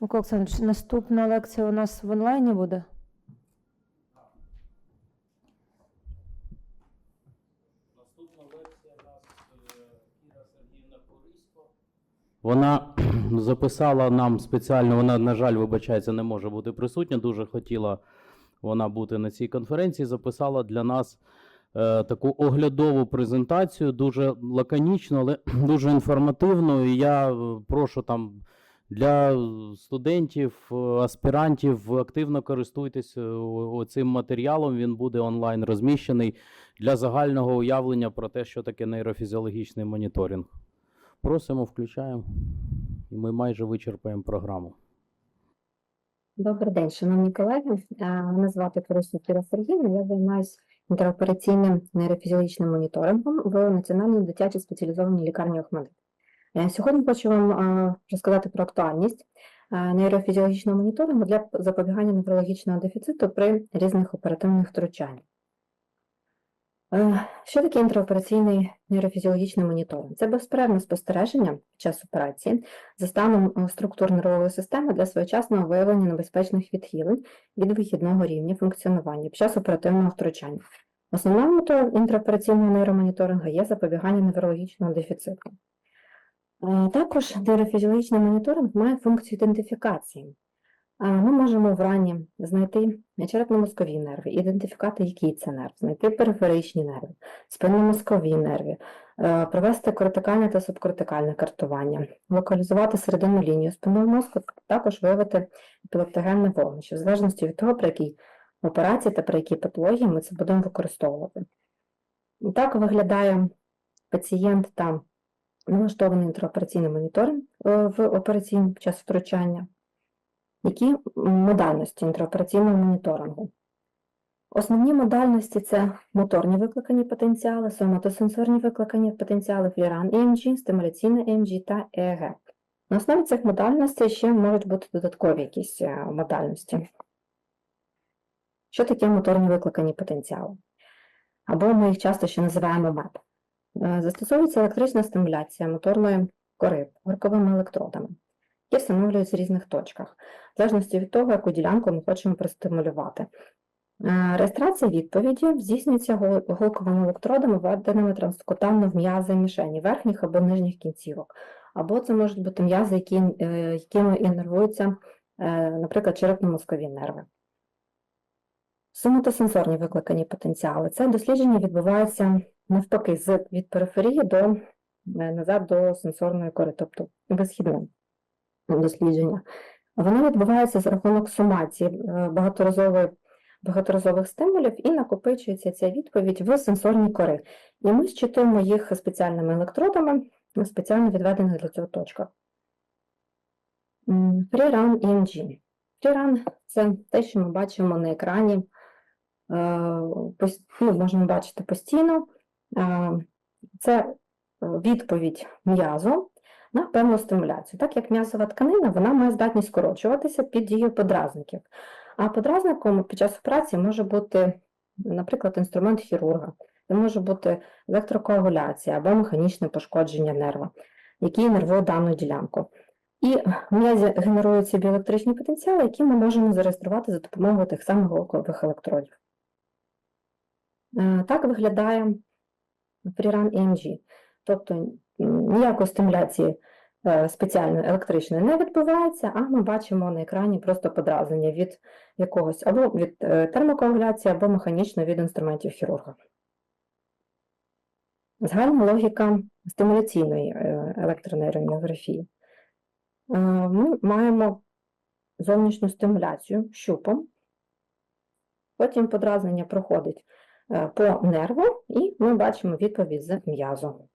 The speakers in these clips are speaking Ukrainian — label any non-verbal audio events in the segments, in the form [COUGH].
Микола Олександрович, наступна лекція у нас в онлайні буде? Наступна лекція у нас Кіра Сергіївна Корисько. Вона [CLEARS THROAT] записала нам спеціально, вона, на жаль, вибачається, не може бути присутня. Дуже хотіла вона бути на цій конференції. Записала для нас е, таку оглядову презентацію, дуже лаконічну, але [CLEARS THROAT] дуже інформативну. І я е, прошу там для студентів, аспірантів активно користуйтесь е, цим матеріалом. Він буде онлайн розміщений для загального уявлення про те, що таке нейрофізіологічний моніторинг. Просимо, включаємо, і ми майже вичерпаємо програму. Добрий день, шановні колеги. Е, Мене звати Корису Кіра Сергіївна. Я займаюся інтеропераційним нейрофізіологічним моніторингом в Національній дитячій спеціалізованій лікарні Охмадит. Е, Сьогодні хочу вам е, розказати про актуальність е, нейрофізіологічного моніторингу для запобігання неврологічного дефіциту при різних оперативних втручаннях. Що таке інтраопераційний нейрофізіологічний моніторинг? Це безперервне спостереження під час операції за станом структур нервової системи для своєчасного виявлення небезпечних відхилень від вихідного рівня функціонування під час оперативного втручання. Основна мета інтраопераційного нейромоніторингу є запобігання неврологічного дефіциту. Е, Також нейрофізіологічний моніторинг має функцію ідентифікації. Ми можемо вранні знайти черепно-мозкові нерви, ідентифікувати, який це нерв, знайти периферичні нерви, спинномозкові нерви, е, провести кортикальне та субкортикальне картування, локалізувати середину лінію спинного мозку, також виявити епілептогенне вогнище, в залежності від того, при якій операції та при якій патології ми це будемо використовувати. Так виглядає пацієнт та налаштований інтраопераційний моніторинг е, в операційний під час втручання. Які модальності інтраопераційного моніторингу? Основні модальності це моторні викликані потенціали, соматосенсорні викликані потенціали, фліран EMG, стимуляційне EMG та ЕЕГ. На основі цих модальностей ще можуть бути додаткові якісь е, модальності. Що таке моторні викликані потенціали? Або ми їх часто ще називаємо МЕП. Е, Застосовується електрична стимуляція моторної кори горковими електродами, які встановлюються в різних точках, в залежності від того, яку ділянку ми хочемо простимулювати. Е, Реєстрація відповіді здійснюється голковими електродами, введеними транскутально в м'язи мішені верхніх або нижніх кінцівок. Або це можуть бути м'язи, які, е, якими іннервуються, е, наприклад, черепно-мозкові нерви. Соматосенсорні викликані потенціали. Це дослідження відбувається навпаки з, від периферії до е, назад до сенсорної кори, тобто висхідне дослідження. Воно відбувається за рахунок сумації е, багаторазової багаторазових стимулів і накопичується ця відповідь в сенсорні кори. І ми щитуємо їх спеціальними електродами спеціально відведених для цього точках. М, Free-run EMG. Free-run – це те, що ми бачимо на екрані. е, ну, можемо бачити постійно. Е, Це е, відповідь м'язу на певну стимуляцію. Так як м'язова тканина, вона має здатність скорочуватися під дією подразників. А подразником під час операції може бути, наприклад, інструмент хірурга, це може бути електрокоагуляція або механічне пошкодження нерва, який нервує дану ділянку. І в м'язі генеруються біоелектричні потенціали, які ми можемо зареєструвати за допомогою тих самих голкових електродів. Е, Так виглядає Freerun EMG. Тобто ніякої стимуляції е, спеціальної електричної не відбувається, а ми бачимо на екрані просто подразнення від якогось або від е, термокоагуляції, або механічно від інструментів хірурга. Загальна логіка стимуляційної е, електронейроміографії. Ми маємо зовнішню стимуляцію щупом, потім подразнення проходить по нерву, і ми бачимо відповідь з м'язу.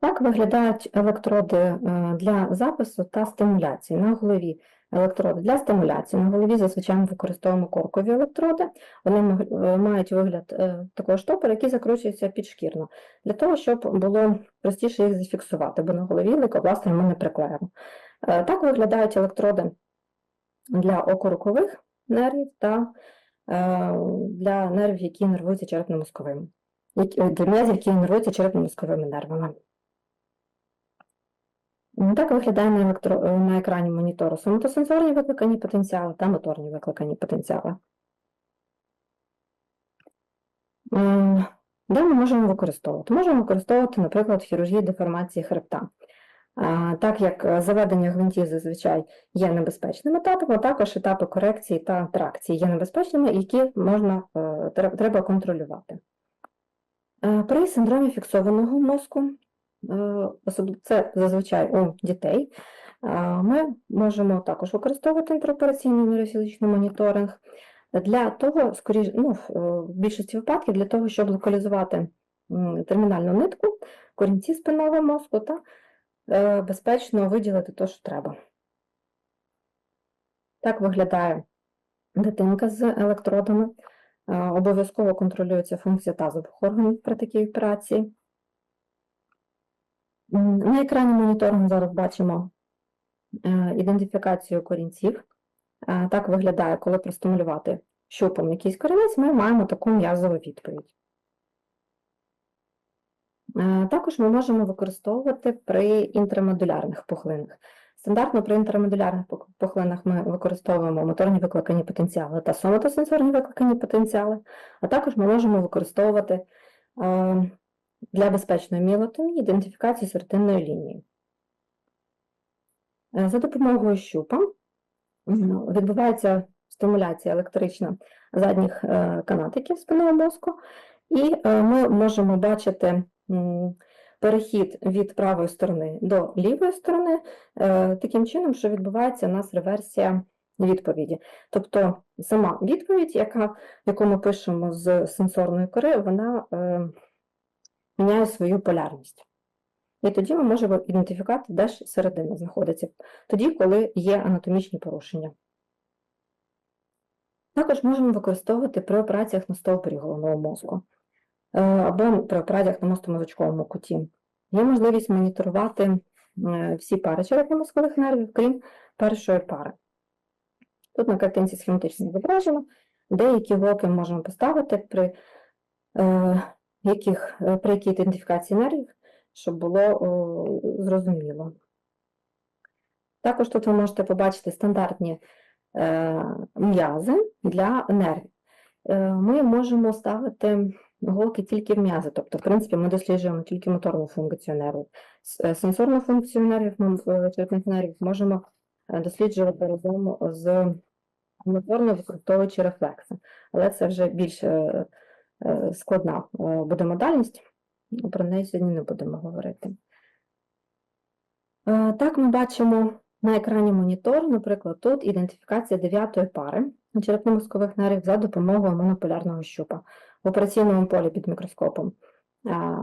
Так виглядають електроди е, для запису та стимуляції. На голові електроди для стимуляції. На голові зазвичай ми використовуємо коркові електроди. Вони е, мають вигляд е, такого штопора, який закручується підшкірно, для того, щоб було простіше їх зафіксувати, бо на голові лейкопластир ми не приклеїмо. Е, Так виглядають електроди для окорукових нервів та для нервів, які нервуються черепно-мозковими. Для м'язів, які нервуються черепно-мозковими нервами. Так виглядає на, електро... е, на екрані монітору соматосенсорні викликані потенціали та моторні викликані потенціали. Ем, Де ми можемо використовувати? Можемо використовувати, наприклад, в хірургії деформації хребта. Так як е, заведення гвинтів зазвичай є небезпечним етапом, а також етапи корекції та тракції є небезпечними, які можна, е, треба контролювати. Е, При синдромі фіксованого мозку, е, особ- це зазвичай у дітей, е, ми можемо також використовувати інтраопераційний нейрофізичний моніторинг для того, скоріш, ну, в е, більшості випадків, для того, щоб локалізувати термінальну нитку, корінці спинного мозку та безпечно виділити те, що треба. Так виглядає дитинка з електродами. Обов'язково контролюється функція тазових органів при такій операції. На екрані моніторингу зараз бачимо е, ідентифікацію корінців. Е, Так виглядає, коли простимулювати щупом якийсь корінець, ми маємо таку м'язову відповідь. Е, Також ми можемо використовувати при інтрамодулярних пухлинах. Стандартно при інтрамодулярних пухлинах ми використовуємо моторні викликані потенціали та соматосенсорні викликані потенціали, а також ми можемо використовувати е, для безпечної міелотомії ідентифікацію серединної лінії. Е, За допомогою щупа відбувається стимуляція електрична задніх е, канатиків спинного мозку, і е, ми можемо бачити перехід від правої сторони до лівої сторони таким чином, що відбувається у нас реверсія відповіді. Тобто сама відповідь, яка, яку ми пишемо з сенсорної кори, вона міняє свою полярність. І тоді ми можемо ідентифікувати, де ж середина знаходиться, тоді, коли є анатомічні порушення. Також можемо використовувати при операціях на стовбурі головного мозку е, або при операціях на мозковому куті. Є можливість моніторувати е, всі пари черепно-мозкових нервів, крім першої пари. Тут на картинці схематично зображено, деякі блоки можемо поставити при, е, яких, е, при якій ідентифікації нервів, щоб було о, зрозуміло. Також тут ви можете побачити стандартні е, м'язи для нервів. Е, Ми можемо ставити голки тільки в м'язи, тобто, в принципі, ми досліджуємо тільки моторну функцію нервів. Е, Сенсорну функцію нервів, ми, е, черепних нервів можемо досліджувати разом з моторно використовуючи рефлекси. Але це вже більш е, е, складна е, буде модальність, про неї сьогодні не будемо говорити. Е, Так, ми бачимо на екрані монітор, наприклад, тут ідентифікація дев'ятої пари черепно-мозкових нервів за допомогою монополярного щупа в операційному полі під мікроскопом.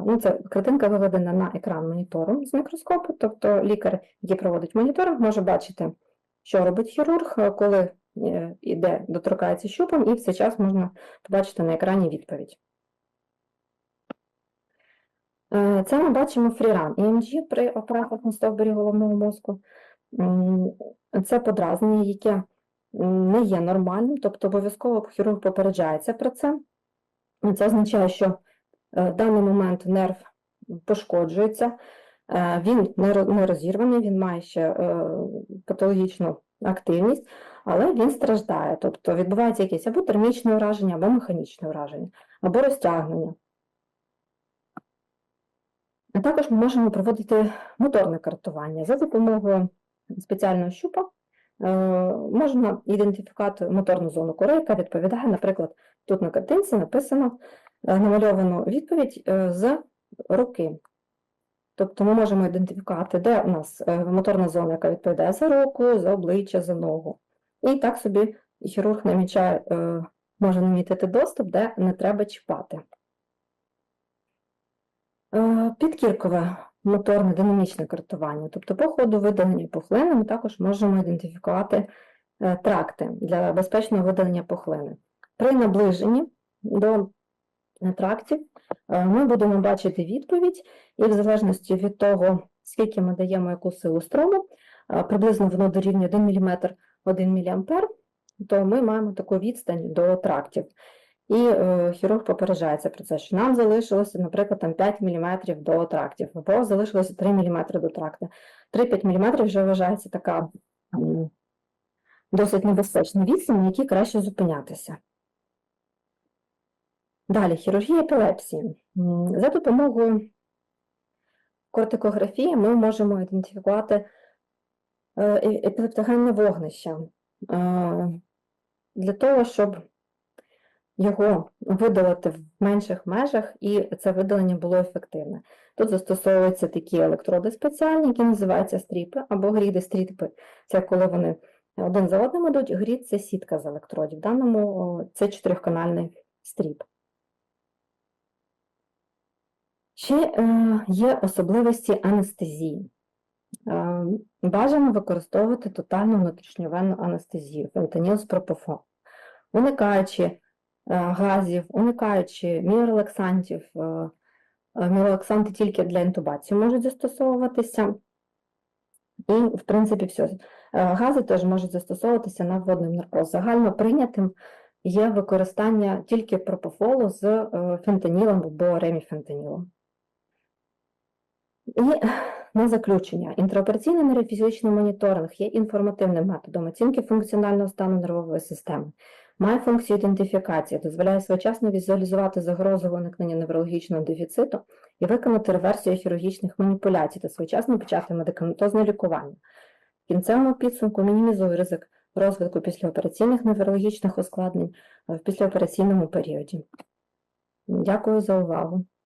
Ну, це картинка виведена на екран монітору з мікроскопу, тобто лікар, який проводить моніторинг, може бачити, що робить хірург, е, коли е, іде, доторкається щупом, і в цей час можна побачити на екрані відповідь. Е, Це ми бачимо фріран EMG при операціях на стовбурі головного мозку. Це подразнення, яке не є нормальним, тобто обов'язково хірург попереджається про це. Це означає, що е, в даний момент нерв пошкоджується, е, він не розірваний, він має ще е, патологічну активність, але він страждає. Тобто відбувається якесь або термічне ураження, або механічне ураження, або розтягнення. А також ми можемо проводити моторне картування за допомогою спеціального щупа. е, Можна ідентифікувати моторну зону кори, яка відповідає, наприклад, тут на картинці написано е, намальовану відповідь е, з руки. Тобто ми можемо ідентифікувати, де у нас моторна зона, яка відповідає за руку, за обличчя, за ногу. І так собі хірург намічає, е, може намітити доступ, де не треба чіпати. Е, Підкіркове моторне динамічне картування. Тобто по ходу видалення пухлини ми також можемо ідентифікувати е, тракти для безпечного видалення пухлини. При наближенні до трактів ми будемо бачити відповідь, і в залежності від того, скільки ми даємо яку силу струму, е, приблизно воно дорівнює 1 мм 1 мА, то ми маємо таку відстань до трактів. І е, хірург попереджається про це, що нам залишилося, наприклад, там 5 мм до трактів, або залишилося 3 мм до тракта. 3-5 мм вже вважається така досить небезпечна відстань, на якій краще зупинятися. Далі, хірургія епілепсії. За допомогою кортикографії ми можемо ідентифікувати е, е- епілептогенне вогнище. Е, Для того, щоб його видалити в менших межах, і це видалення було ефективне. Тут застосовуються такі електроди спеціальні, які називаються стріпи або гріди стріпи. Це коли вони один за одним ідуть, грід це сітка з електродів. В даному це чотирьохканальний стріп. Ще е, є особливості анестезії. Е, бажано використовувати тотальну внутрішньовенну анестезію, фентаніл з пропофон. Уникаючи е, газів, уникаючи міорелаксантів, е, е, міорелаксанти тільки для інтубації можуть застосовуватися. І, в принципі, все. Гази теж можуть застосовуватися на вводний наркоз. Загально прийнятим є використання тільки пропофолу з фентанілом або реміфентанілом. І на заключення, інтраопераційний нейрофізіологічний моніторинг є інформативним методом оцінки функціонального стану нервової системи, має функцію ідентифікації, дозволяє своєчасно візуалізувати загрозу виникнення неврологічного дефіциту і виконати реверсію хірургічних маніпуляцій та своєчасно почати медикаментозне лікування. В кінцевому підсумку мінімізує ризик розвитку післяопераційних неврологічних ускладнень в післяопераційному періоді. Дякую за увагу.